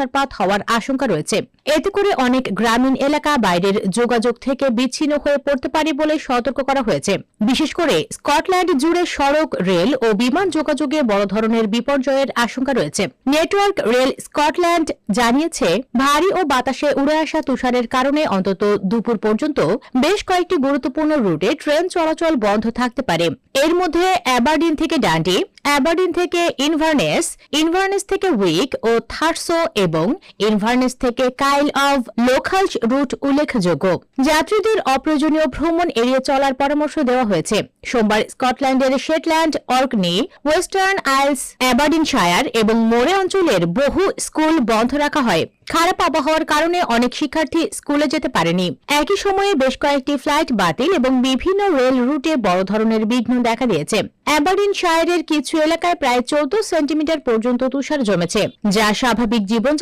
তুষারপাত হওয়ার আশঙ্কা রয়েছে। এতে করে অনেক গ্রামীণ এলাকা বাইরের যোগাযোগ থেকে বিচ্ছিন্ন হয়ে পড়তে পারে বলে সতর্ক করা হয়েছে। বিশেষ করে স্কটল্যান্ড জুড়ে সড়ক, রেল ও বিমান যোগাযোগে বড় ধরনের বিপর্যয়ের আশঙ্কা রয়েছে। নেটওয়ার্ক রেল স্কটল্যান্ড জানিয়েছে, ভারী ও বাতাসে উড়ে আসা তুষারের কারণে অন্তত দুপুর পর্যন্ত বেশ কয়েকটি গুরুত্বপূর্ণ রুটে ট্রেন চলাচল বন্ধ থাকতে পারে। এর মধ্যে অ্যাবারডিন থেকে ডান্ডি অ্যাবারডিন থেকে ইনভার্নেস ইনভার্নেস থেকে উইক ও থার্সো এবং ইনভার্নেস থেকে কাইল অব লোকালস রুট উল্লেখযোগ্য। যাত্রীদের অপ্রয়োজনীয় ভ্রমণ এড়িয়ে চলার পরামর্শ দেওয়া হয়েছে। সোমবার স্কটল্যান্ডের Shetland, Orkney, Western Isles, Aberdeenshire এবং মোরে অঞ্চলের বহু স্কুল বন্ধ রাখা হয়। খারাপ আবহাওয়ার কারণে অনেক শিক্ষার্থী স্কুলে যেতে পারেনি। একই সময়ে বেশ কয়েকটি ফ্লাইট বাতিল এবং বিভিন্ন রেল রুটে বড় ধরনের বিঘ্ন দেখা দিয়েছে। অ্যাবারিন শায়ারের কিছু এলাকায় প্রায় চৌদ্দ সেন্টিমিটার পর্যন্ত তুষার জমেছে, যা স্বাভাবিক জীবনযাত্রা